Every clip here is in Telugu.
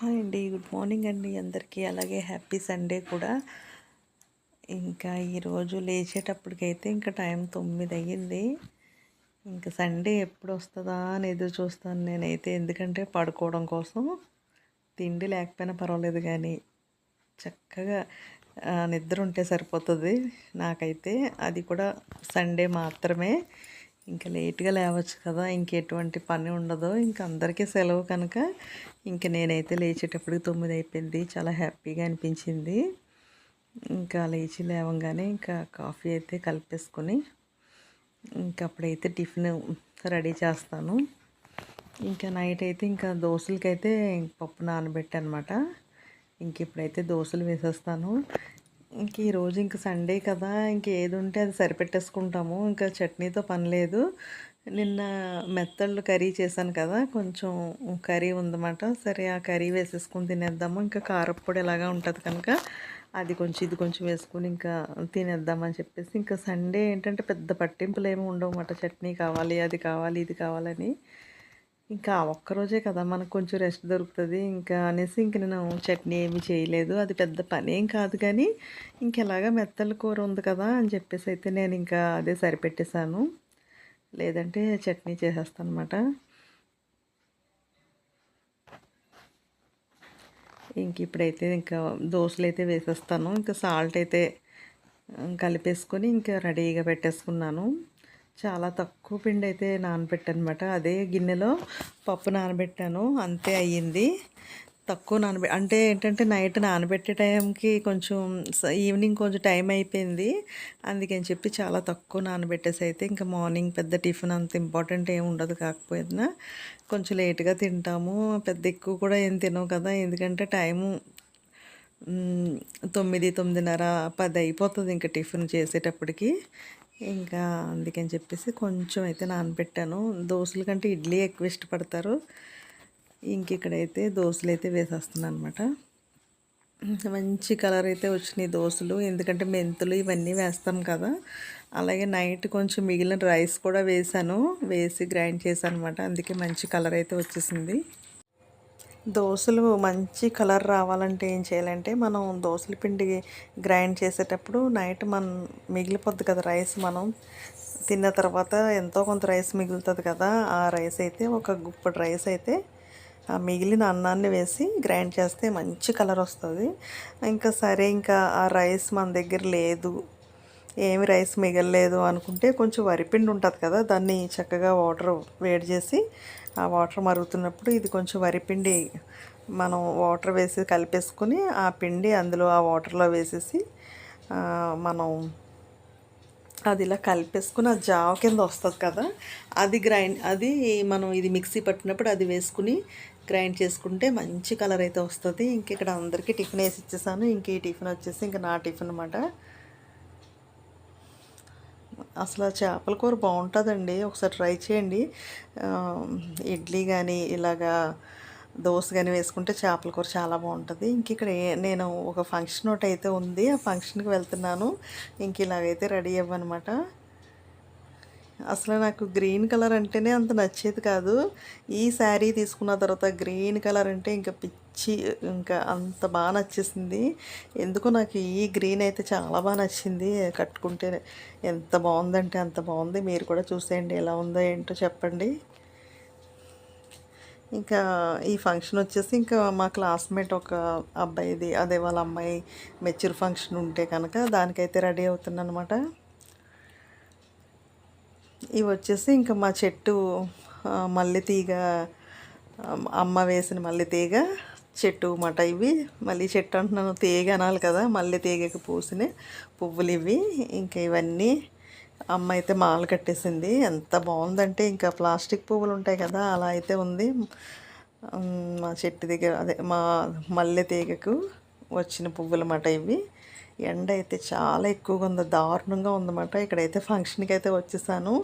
హాయ్ అండి. గుడ్ మార్నింగ్ అండి అందరికీ. అలాగే హ్యాపీ సండే కూడా. ఇంకా ఈరోజు లేచేటప్పటికైతే ఇంకా టైం తొమ్మిది అయ్యింది ఇంకా సండే ఎప్పుడు వస్తుందా అని ఎదురు చూస్తాను నేనైతే. ఎందుకంటే పడుకోవడం కోసం తిండి లేకపోయినా పర్వాలేదు కానీ చక్కగా నిద్ర ఉంటే సరిపోతుంది. నాకైతే అది కూడా సండే మాత్రమే. ఇంకా లేట్గా లేవచ్చు కదా ఇంకెటువంటి పని ఉండదు. ఇంకా అందరికీ సెలవు కనుక ఇంక నేనైతే లేచేటప్పటికి తొమ్మిది అయిపోయింది. చాలా హ్యాపీగా అనిపించింది. ఇంకా లేచి లేవంగానే ఇంకా కాఫీ అయితే కలిపేసుకొని ఇంకా అప్పుడైతే టిఫిన్ రెడీ చేస్తాను. ఇంకా నైట్ అయితే ఇంకా దోశలకైతే పప్పు నానబెట్టాను అనమాట ఇంక ఇప్పుడైతే దోశలు వేసేస్తాను. ఇంక ఈరోజు ఇంక సండే కదా ఇంక ఏది ఉంటే అది సరిపెట్టేసుకుంటాము. ఇంకా చట్నీతో పని లేదు. నిన్న మెత్తళ్ళు కర్రీ చేశాను కదా కొంచెం కర్రీ ఉందన్నమాట. సరే ఆ కర్రీ వేసేసుకొని తినేద్దాము. ఇంకా కారప్పొడి ఇలాగా ఉంటుంది కనుక అది కొంచెం ఇది కొంచెం వేసుకొని ఇంకా తినేద్దామని చెప్పేసి ఇంకా సండే ఏంటంటే పెద్ద పట్టింపులు ఏమి ఉండవు అన్నమాట. చట్నీ కావాలి అది కావాలి ఇది కావాలని. ఇంకా ఒక్కరోజే కదా మనకు కొంచెం రెస్ట్ దొరుకుతుంది. ఇంకా అనేసి ఇంక నేను చట్నీ ఏమి చేయలేదు. అది పెద్ద పని ఏం కాదు కానీ ఇంకెలాగా మెత్తల కూర ఉంది కదా అని చెప్పేసి అయితే నేను ఇంకా అదే సరిపెట్టేశాను. లేదంటే చట్నీ చేసేస్తాను అనమాట ఇంక ఇప్పుడైతే ఇంకా దోశలు అయితే వేసేస్తాను. ఇంకా సాల్ట్ అయితే కలిపేసుకొని ఇంకా రెడీగా పెట్టేసుకున్నాను. చాలా తక్కువ పిండి అయితే నానబెట్టనమాట. అదే గిన్నెలో పప్పు నానబెట్టాను. అంతే అయ్యింది. తక్కువ నానబె అంటే ఏంటంటే నైట్ నానబెట్టే టైంకి కొంచెం ఈవినింగ్ కొంచెం టైం అయిపోయింది. అందుకని చెప్పి చాలా తక్కువ నానబెట్టేసి అయితే ఇంకా మార్నింగ్ పెద్ద టిఫిన్ అంత ఇంపార్టెంట్ ఏమి ఉండదు కాకపోయినా కొంచెం లేట్గా తింటాము. పెద్ద ఎక్కువ కూడా ఏం తినవు కదా. ఎందుకంటే టైము తొమ్మిది తొమ్మిదిన్నర పది అయిపోతుంది ఇంకా టిఫిన్ చేసేటప్పటికి. ఇంకా అందుకని చెప్పేసి కొంచెం అయితే నానబెట్టాను. దోశల కంటే ఇడ్లీ ఎక్కువ ఇష్టపడతారు. ఇంక ఇక్కడైతే దోశలు అయితే వేసేస్తున్నాను అనమాట మంచి కలర్ అయితే వచ్చినాయి దోశలు. ఎందుకంటే మెంతులు ఇవన్నీ వేస్తాం కదా. అలాగే నైట్ కొంచెం మిగిలిన రైస్ కూడా వేసాను వేసి గ్రైండ్ చేశాను అనమాట అందుకే మంచి కలర్ అయితే వచ్చేసింది. దోశలు మంచి కలర్ రావాలంటే ఏం చేయాలంటే మనం దోశల పిండి గ్రైండ్ చేసేటప్పుడు నైట్ మనం మిగిలిపోద్ది కదా రైస్ మనం. తిన్న తర్వాత ఎంతో కొంత రైస్ మిగులుతుంది కదా ఆ రైస్ అయితే ఒక గుప్పటి రైస్ అయితే ఆ మిగిలిన అన్నాన్ని వేసి గ్రైండ్ చేస్తే మంచి కలర్ వస్తుంది. ఇంకా సరే ఇంకా ఆ రైస్ మన దగ్గర లేదు ఏమి రైస్ మిగలలేదు అనుకుంటే కొంచెం వరిపిండి ఉంటుంది కదా దాన్ని చక్కగా వాటర్ వేడి చేసి ఆ వాటర్ మరుగుతున్నప్పుడు ఇది కొంచెం వరిపిండి మనం వాటర్ వేసి కలిపేసుకుని ఆ పిండి అందులో ఆ వాటర్లో వేసేసి మనం అది ఇలా కలిపేసుకుని ఆ జావ కింద వస్తుంది కదా అది గ్రైండ్ అది మనం ఇది మిక్సీ పట్టినప్పుడు అది వేసుకుని గ్రైండ్ చేసుకుంటే మంచి కలర్ అయితే వస్తుంది. ఇంక ఇక్కడ అందరికీ టిఫిన్ వేసి ఇచ్చేసాను. ఇంక ఈ టిఫిన్ వచ్చేసి ఇంకా నా టిఫిన్ అనమాట అసలు చేపల కూర బాగుంటుందండి. ఒకసారి ట్రై చేయండి. ఇడ్లీ కానీ ఇలాగా దోశ కానీ వేసుకుంటే చేపల కూర చాలా బాగుంటుంది. ఇంక ఇక్కడ నేను ఒక ఫంక్షన్ ఒకటి అయితే ఉంది. ఆ ఫంక్షన్కి వెళ్తున్నాను. ఇంక ఇలాగైతే రెడీ అవ్వనమాట. అసలు నాకు గ్రీన్ కలర్ అంటేనే అంత నచ్చేది కాదు. ఈ శారీ తీసుకున్న తర్వాత గ్రీన్ కలర్ అంటే ఇంకా పిచ్చి ఇంకా అంత బాగా నచ్చేసింది. ఎందుకో నాకు ఈ గ్రీన్ అయితే చాలా బాగా నచ్చింది. కట్టుకుంటే ఎంత బాగుందంటే అంత బాగుంది. మీరు కూడా చూసేయండి ఎలా ఉందో ఏంటో చెప్పండి. ఇంకా ఈ ఫంక్షన్ వచ్చేసి ఇంకా మా క్లాస్మేట్ ఒక అబ్బాయిది అదే వాళ్ళ అమ్మాయి మెచ్యూర్ ఫంక్షన్ ఉంటే కనుక దానికైతే రెడీ అవుతుందన్నమాట ఇవి వచ్చేసి ఇంకా మా చెట్టు మల్లె తీగ అమ్మ వేసిన మల్లె తీగ చెట్టు మాట ఇవి. మళ్ళీ చెట్టు అంటున్నాను తీగ అనాలి కదా మల్లె తీగకి పూసిన పువ్వులు ఇవి ఇంకా ఇవన్నీ అమ్మ అయితే మాలు కట్టేసింది. ఎంత బాగుందంటే ఇంకా ప్లాస్టిక్ పువ్వులు ఉంటాయి కదా అలా అయితే ఉంది. మా చెట్టు దగ్గర అదే మా మల్లె తీగకు వచ్చిన పువ్వులు మాట ఇవి. ఎండ అయితే చాలా ఎక్కువగా ఉంది. దారుణంగా ఉందన్నమాట. ఇక్కడైతే ఫంక్షన్కి అయితే వచ్చేసాను.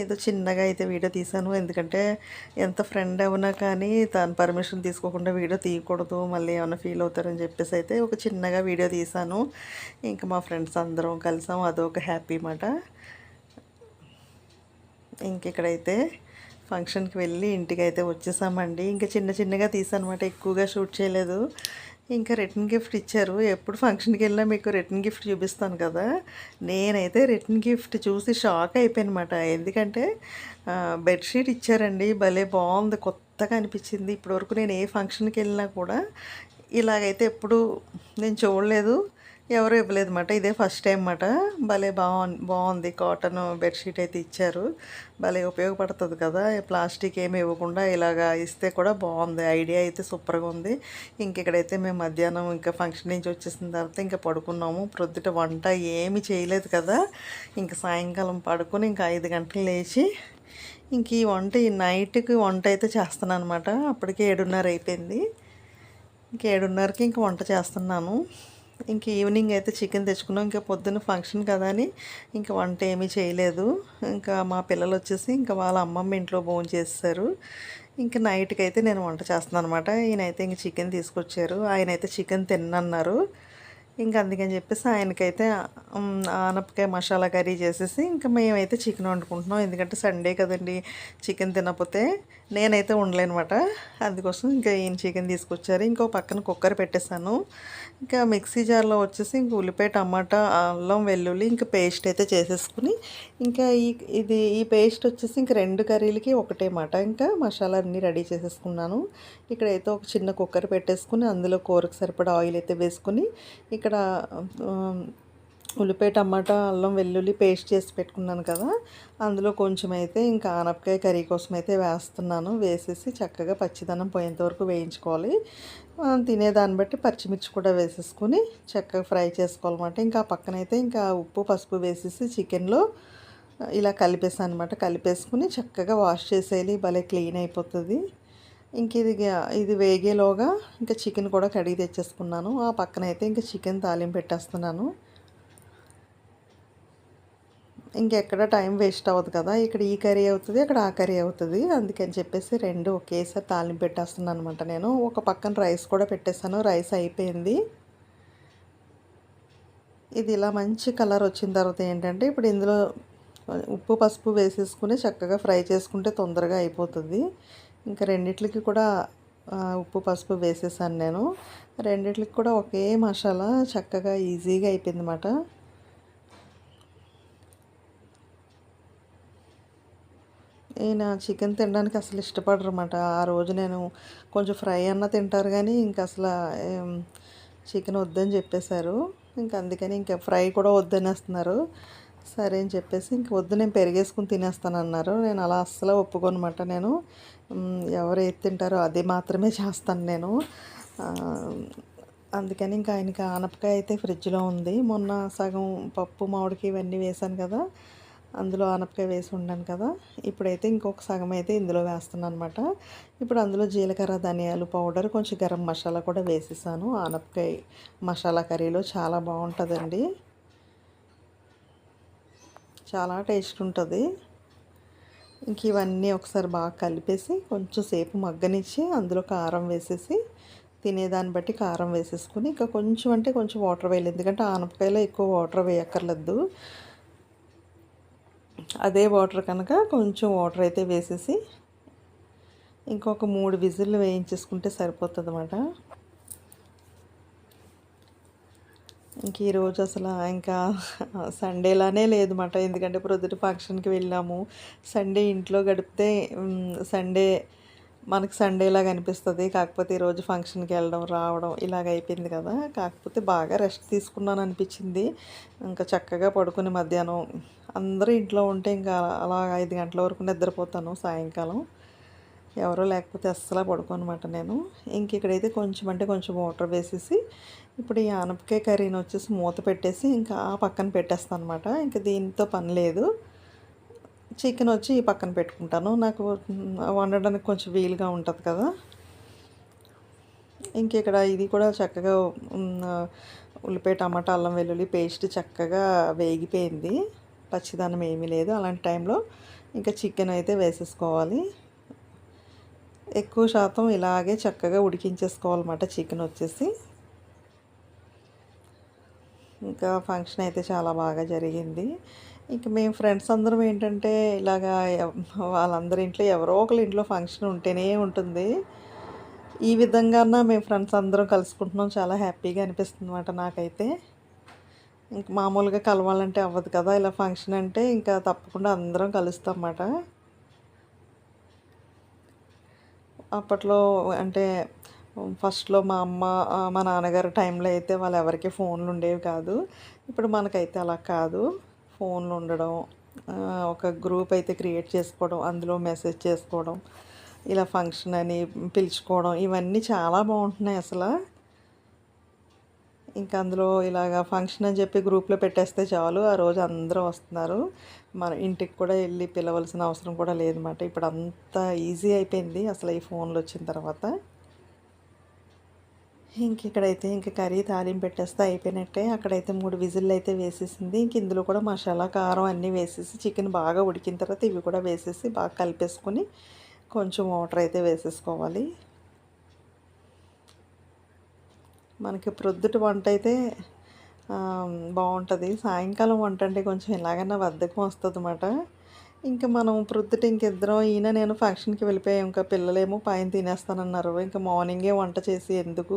ఏదో చిన్నగా అయితే వీడియో తీశాను. ఎందుకంటే ఎంత ఫ్రెండ్ అవునా కానీ తను పర్మిషన్ తీసుకోకుండా వీడియో తీయకూడదు. మళ్ళీ ఏమైనా ఫీల్ అవుతారని చెప్పేసి అయితే ఒక చిన్నగా వీడియో తీశాను. ఇంకా మా ఫ్రెండ్స్ అందరం కలిసాం. అదొక హ్యాపీ మాట ఇంకెక్కడైతే ఫంక్షన్కి వెళ్ళి ఇంటికి అయితే వచ్చేసామండి. ఇంకా చిన్న చిన్నగా తీసానమాట ఎక్కువగా షూట్ చేయలేదు. ఇంకా రిటర్న్ గిఫ్ట్ ఇచ్చారు. ఎప్పుడు ఫంక్షన్కి వెళ్ళినా మీకు రిటర్న్ గిఫ్ట్ చూపిస్తాను కదా. నేనైతే రిటర్న్ గిఫ్ట్ చూసి షాక్ అయిపోయానమాట. ఎందుకంటే బెడ్షీట్ ఇచ్చారండి. భలే బాగుంది. కొత్తగా అనిపించింది. ఇప్పటివరకు నేను ఏ ఫంక్షన్కి వెళ్ళినా కూడా ఇలాగైతే ఎప్పుడు నేను చూడలేదు. ఎవరు ఇవ్వలేదు అనమాట ఇదే ఫస్ట్ టైం అన్నమాట. భలే బాగుంది బాగుంది కాటన్ బెడ్షీట్ అయితే ఇచ్చారు. భలే ఉపయోగపడుతుంది కదా. ప్లాస్టిక్ ఏమి ఇవ్వకుండా ఇలాగా ఇస్తే కూడా బాగుంది ఐడియా అయితే సూపర్గా ఉంది. ఇంకెక్కడైతే మేము మధ్యాహ్నం ఇంకా ఫంక్షన్ నుంచి వచ్చేసిన తర్వాత ఇంకా పడుకున్నాము. ప్రొద్దుట వంట ఏమి చేయలేదు కదా. ఇంకా సాయంకాలం పడుకొని ఇంకా ఐదు గంటలు లేచి ఇంక ఈ వంట ఈ నైట్కి వంట అయితే చేస్తున్నాను అనమాట అప్పటికే ఏడున్నర అయిపోయింది. ఇంక ఏడున్నరకి ఇంక వంట చేస్తున్నాను. ఇంక ఈవినింగ్ అయితే చికెన్ తెచ్చుకున్నాం. ఇంకా పొద్దున్న ఫంక్షన్ కదా అని ఇంకా వంట ఏమీ చేయలేదు. ఇంకా మా పిల్లలు వచ్చేసి ఇంకా వాళ్ళ అమ్మమ్మ ఇంట్లో భోజనం చేస్తారు. ఇంకా నైట్కి అయితే నేను వంట చేస్తున్నాను అనమాట ఈయనైతే ఇంక చికెన్ తీసుకొచ్చారు. ఆయన అయితే చికెన్ తిన్నన్నారు. ఇంకా అందుకని చెప్పేసి ఆయనకైతే ఆనపకాయ మసాలా కర్రీ చేసేసి ఇంకా మేమైతే చికెన్ వండుకుంటున్నాం. ఎందుకంటే సండే కదండి. చికెన్ తినకపోతే నేనైతే ఉండలేనమాట. అందుకోసం ఇంకా ఈయన చికెన్ తీసుకొచ్చారు. ఇంకో పక్కన కుక్కర్ పెట్టేశాను. ఇంకా మిక్సీ జార్లో వచ్చేసి ఇంక ఉల్లిపాయ టమాటా అల్లం వెల్లుల్లి ఇంకా పేస్ట్ అయితే చేసేసుకుని ఇంకా ఈ ఇది ఈ పేస్ట్ వచ్చేసి ఇంక రెండు కర్రీలకి ఒకటే మాట. ఇంకా మసాలా అన్నీ రెడీ చేసేసుకున్నాను. ఇక్కడైతే ఒక చిన్న కుక్కర్ పెట్టేసుకుని అందులో కూరకు సరిపడా ఆయిల్ అయితే వేసుకుని ఇక్కడ ఉల్లిపాయ టమాటా అల్లం వెల్లుల్లి పేస్ట్ చేసి పెట్టుకున్నాను కదా. అందులో కొంచెం అయితే ఇంకా ఆనపకాయ కర్రీ కోసం అయితే వేస్తున్నాను. వేసేసి చక్కగా పచ్చిదనం పోయేంత వరకు వేయించుకోవాలి. తినేదాన్ని బట్టి పచ్చిమిర్చి కూడా వేసేసుకుని చక్కగా ఫ్రై చేసుకోవాలన్నమాట. ఇంకా ఆ పక్కనైతే ఇంకా ఉప్పు పసుపు వేసేసి చికెన్లో ఇలా కలిపేసాను అనమాట కలిపేసుకుని చక్కగా వాష్ చేసేయాలి. భలే క్లీన్ అయిపోతుంది. ఇంక ఇది ఇది వేగేలోగా ఇంకా చికెన్ కూడా కడిగి తెచ్చేసుకున్నాను. ఆ పక్కన అయితే ఇంకా చికెన్ తాలింపు పెట్టేస్తున్నాను. ఇంకెక్కడ టైం వేస్ట్ అవ్వదు కదా. ఇక్కడ ఈ కర్రీ అవుతుంది అక్కడ ఆ కర్రీ అవుతుంది. అందుకని చెప్పేసి రెండు ఒకేసారి తాలింపు పెట్టేస్తున్నాను అనమాట నేను. ఒక పక్కన రైస్ కూడా పెట్టేశాను. రైస్ అయిపోయింది. ఇది ఇలా మంచి కలర్ వచ్చిన తర్వాత ఏంటంటే ఇప్పుడు ఇందులో ఉప్పు పసుపు వేసేసుకుని చక్కగా ఫ్రై చేసుకుంటే తొందరగా అయిపోతుంది. ఇంకా రెండిట్లకి కూడా ఉప్పు పసుపు వేసేసాను నేను. రెండిట్లకి కూడా ఒకే మసాలా చక్కగా ఈజీగా అయిపోయింది అన్నమాట ఈయన చికెన్ తినడానికి అసలు ఇష్టపడరు అనమాట ఆ రోజు నేను కొంచెం ఫ్రై అన్న తింటారు కానీ ఇంకా అసలు చికెన్ వద్దని చెప్పేశారు. ఇంకా అందుకని ఇంకా ఫ్రై కూడా వద్దనేస్తున్నారు. సరే అని చెప్పేసి ఇంక వద్దు నేను పెరిగేసుకుని తినేస్తాను అన్నారు నేను అలా అస్సలు ఒప్పుకోనమాట నేను. ఎవరైతే ఎవరు తింటారో అది మాత్రమే చేస్తాను నేను. అందుకని ఇంకా ఆయనకి ఆనపకాయ అయితే ఫ్రిడ్జ్లో ఉంది. మొన్న సగం పప్పు మామిడికి ఇవన్నీ వేశాను కదా. అందులో ఆనపకాయ వేసి ఉండాను కదా. ఇప్పుడైతే ఇంకొక సగం అయితే ఇందులో వేస్తున్నాను అనమాట ఇప్పుడు అందులో జీలకర్ర ధనియాలు పౌడర్ కొంచెం గరం మసాలా కూడా వేసేసాను. ఆనపకాయ మసాలా కర్రీలో చాలా బాగుంటుందండి. చాలా టేస్ట్ ఉంటుంది. ఇంక ఇవన్నీ ఒకసారి బాగా కలిపేసి కొంచెం సేపు మగ్గనిచ్చి అందులో కారం వేసేసి తినేదాన్ని బట్టి కారం వేసేసుకుని ఇంకా కొంచెం అంటే కొంచెం వాటర్ వేయాలి ఎందుకంటే ఆనపకాయలో ఎక్కువ వాటర్ వేయక్కర్లేదు. అదే వాటర్ కనుక కొంచెం వాటర్ అయితే వేసేసి ఇంకొక మూడు విజిల్లు వేయించేసుకుంటే సరిపోతుంది అనమాట ఇంక ఈరోజు అసలు ఇంకా సండేలానే లేదన్నమాట. ఎందుకంటే ప్రొద్దుట ఫంక్షన్కి వెళ్ళాము. సండే ఇంట్లో గడిపితే సండే మనకు సండేలాగా అనిపిస్తుంది. కాకపోతే ఈరోజు ఫంక్షన్కి వెళ్ళడం రావడం ఇలాగ అయిపోయింది కదా. కాకపోతే బాగా రెస్ట్ తీసుకున్నాను అనిపించింది ఇంకా చక్కగా పడుకుని మధ్యాహ్నం అందరూ ఇంట్లో ఉంటే ఇంకా అలా ఐదు గంటల వరకు నిద్రపోతాను సాయంకాలం. ఎవరో లేకపోతే అస్సలు పడుకోనమాట నేను. ఇంక ఇక్కడైతే కొంచెం అంటే కొంచెం వాటర్ వేసేసి ఇప్పుడు ఈ ఆనపకాయ కర్రీని వచ్చేసి మూత పెట్టేసి ఇంకా ఆ పక్కన పెట్టేస్తాను అనమాట ఇంకా దీంతో పని లేదు. చికెన్ వచ్చి ఈ పక్కన పెట్టుకుంటాను. నాకు వండడానికి కొంచెం వీలుగా ఉంటుంది కదా. ఇంక ఇక్కడ ఇది కూడా చక్కగా ఉల్లిపాయ టమాటా అల్లం వెల్లుల్లి పేస్ట్ చక్కగా వేగిపోయింది. పచ్చిదనం ఏమీ లేదు. అలాంటి టైంలో ఇంకా చికెన్ అయితే వేసేసుకోవాలి. ఎక్కువ శాతం ఇలాగే చక్కగా ఉడికించేసుకోవాలన్నమాట చికెన్ వచ్చేసి. ఇంకా ఫంక్షన్ అయితే చాలా బాగా జరిగింది. ఇంక మేము ఫ్రెండ్స్ అందరం ఏంటంటే ఇలాగా వాళ్ళందరి ఇంట్లో ఎవరో ఒకరి ఇంట్లో ఫంక్షన్ ఉంటేనే ఉంటుంది. ఈ విధంగా మేము ఫ్రెండ్స్ అందరం కలుసుకుంటున్నాం. చాలా హ్యాపీగా అనిపిస్తుంది అనమాట నాకైతే. ఇంక మామూలుగా కలవాలంటే అవ్వదు కదా ఇలా ఫంక్షన్ అంటే ఇంకా తప్పకుండా అందరం కలుస్తాం అప్పట్లో అంటే ఫస్ట్లో మా అమ్మ మా నాన్నగారు టైంలో అయితే వాళ్ళు ఎవరికి ఫోన్లు ఉండేవి కాదు. ఇప్పుడు మనకైతే అలా కాదు. ఫోన్లు ఉండడం ఒక గ్రూప్ అయితే క్రియేట్ చేసుకోవడం అందులో మెసేజ్ చేసుకోవడం ఇలా ఫంక్షన్ అని పిలుచుకోవడం ఇవన్నీ చాలా బాగుంటున్నాయి అసలు. ఇంకా అందులో ఇలాగ ఫంక్షన్ అని చెప్పి గ్రూప్లో పెట్టేస్తే చాలు. ఆ రోజు అందరూ వస్తున్నారు. మన ఇంటికి కూడా వెళ్ళి పిలవలసిన అవసరం కూడా లేదన్నమాట. ఇప్పుడు అంత ఈజీ అయిపోయింది అసలు ఈ ఫోన్లు వచ్చిన తర్వాత. ఇంక ఇక్కడైతే ఇంక కర్రీ తాలింపు పెట్టేస్తే అయిపోయినట్టే. అక్కడైతే మూడు విజిల్లు అయితే వేసేసింది. ఇంక ఇందులో కూడా మసాలా కారం అన్నీ వేసేసి చికెన్ బాగా ఉడికిన తర్వాత ఇవి కూడా వేసేసి బాగా కలిపేసుకొని కొంచెం వాటర్ అయితే వేసేసుకోవాలి. మనకి ప్రొద్దుట వంట అయితే బాగుంటుంది. సాయంకాలం వంట అంటే కొంచెం ఎలాగైనా బద్ధకం వస్తుంది అన్నమాట ఇంకా మనం ప్రొద్దుట ఇంకిద్దరం ఈయన నేను ఫంక్షన్కి వెళ్ళిపోయాం ఇంకా పిల్లలేమో పైన తినేస్తానన్నారు. ఇంకా మార్నింగే వంట చేసి ఎందుకు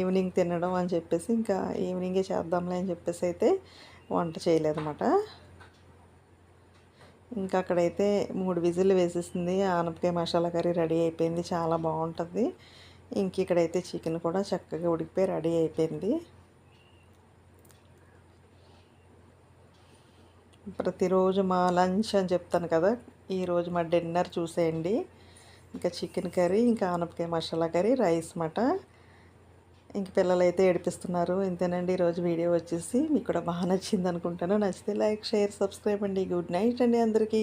ఈవినింగ్ తినడం అని చెప్పేసి ఇంకా ఈవినింగే చేద్దాంలే అని చెప్పేసి అయితే వంట చేయలేదన్నమాట. ఇంకా అక్కడైతే మూడు విజిల్లు వేసేసింది. ఆనపకాయ మసాలా కర్రీ రెడీ అయిపోయింది. చాలా బాగుంటుంది. ఇంక ఇక్కడైతే చికెన్ కూడా చక్కగా ఉడికిపోయి రెడీ అయిపోయింది. ప్రతిరోజు మా లంచ్ అని చెప్తాను కదా ఈరోజు మా డిన్నర్ చూసేయండి. ఇంకా చికెన్ కర్రీ ఇంకా ఆనపకాయ మసాలా కర్రీ రైస్ మాట. ఇంక పిల్లలు అయితే ఏడిపిస్తున్నారు. ఇంతేనండి ఈరోజు వీడియో వచ్చేసి మీకు కూడా బాగా నచ్చింది అనుకుంటాను నచ్చితే లైక్ షేర్ సబ్స్క్రైబ్ అండి. గుడ్ నైట్ అండి అందరికీ.